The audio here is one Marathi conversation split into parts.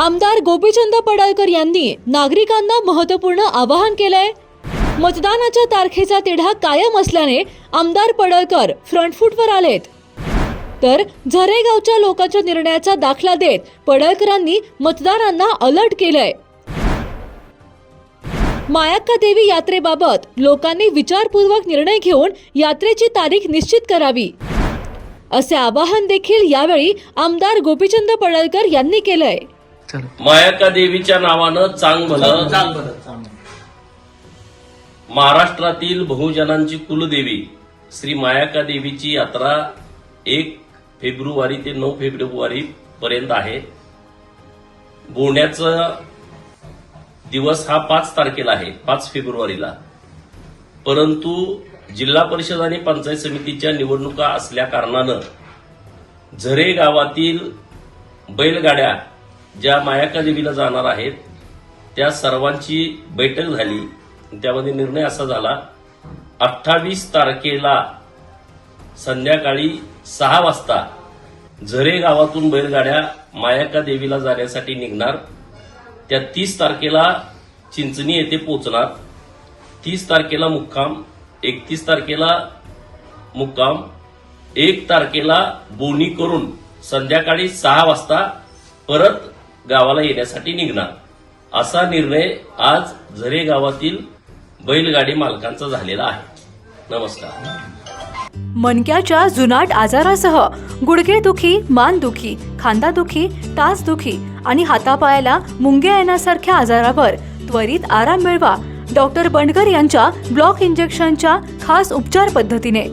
आमदार गोपीचंद पडळकर यांनी नागरिकांना महत्त्वपूर्ण आवाहन केलंय. मतदानाच्या तारखेचा तिढा कायम असल्याने आमदार पडळकर फ्रंटफूटवर आलेत. तर झरेगावच्या लोकांच्या निर्णयाचा दाखला देत पडळकरांनी मतदारांना अलर्ट केलंय. मायाक्का देवी यात्रेबाबत लोकांनी विचारपूर्वक निर्णय घेऊन यात्रेची तारीख निश्चित करावी. असे आवाहन देखील यावेळी आमदार गोपीचंद पडळकर यांनी केलंय. मायाका देवीच्या नावानं चांग भलं चांग बरं चांग महाराष्ट्रातील बहुजनांची कुलदेवी श्री मायाका देवीची यात्रा एक फेब्रुवारी ते नऊ फेब्रुवारी पर्यंत आहे. बोण्याचा दिवस हा पाच तारखेला आहे पाच फेब्रुवारीला. परंतु जिल्हा परिषद आणि पंचायत समितीच्या निवडणुका असल्या कारणानं झरे गावातील बैलगाड्या ज्या मायाका देवीला जाणार आहेत त्या सर्वांची बैठक झाली. त्यामध्ये निर्णय असा झाला अठ्ठावीस तारखेला संध्याकाळी सहा वाजता झरे गावातून बैलगाड्या मायाका देवीला जाण्यासाठी निघणार. त्या तीस तारखेला चिंचणी येथे पोहोचणार. तीस तारखेला मुक्काम एकतीस तारखेला मुक्काम एक तारखेला बोनी करून संध्याकाळी सहा वाजता परत गावाला येण्यासाठी निघणार. असा निर्णय आज झरे गावातील बैलगाडी मालकांचा झालेला आहे. नमस्कार. मणक्याच्या जुनाट आजारासह गुडघेदुखी मानदुखी खांदादुखी टाचदुखी आणि हातापायाला मुंग्या येण्यासारख्या आजारावर त्वरित आराम मिळवा डॉक्टर बंडकर यांच्या ब्लॉक इंजेक्शनच्या खास उपचार पद्धतीने.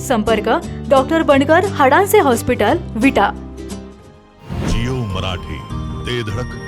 संपर्क डॉक्टर बंडकर हाडांचे हॉस्पिटल विटा. जिओ मराठी. ते धडक.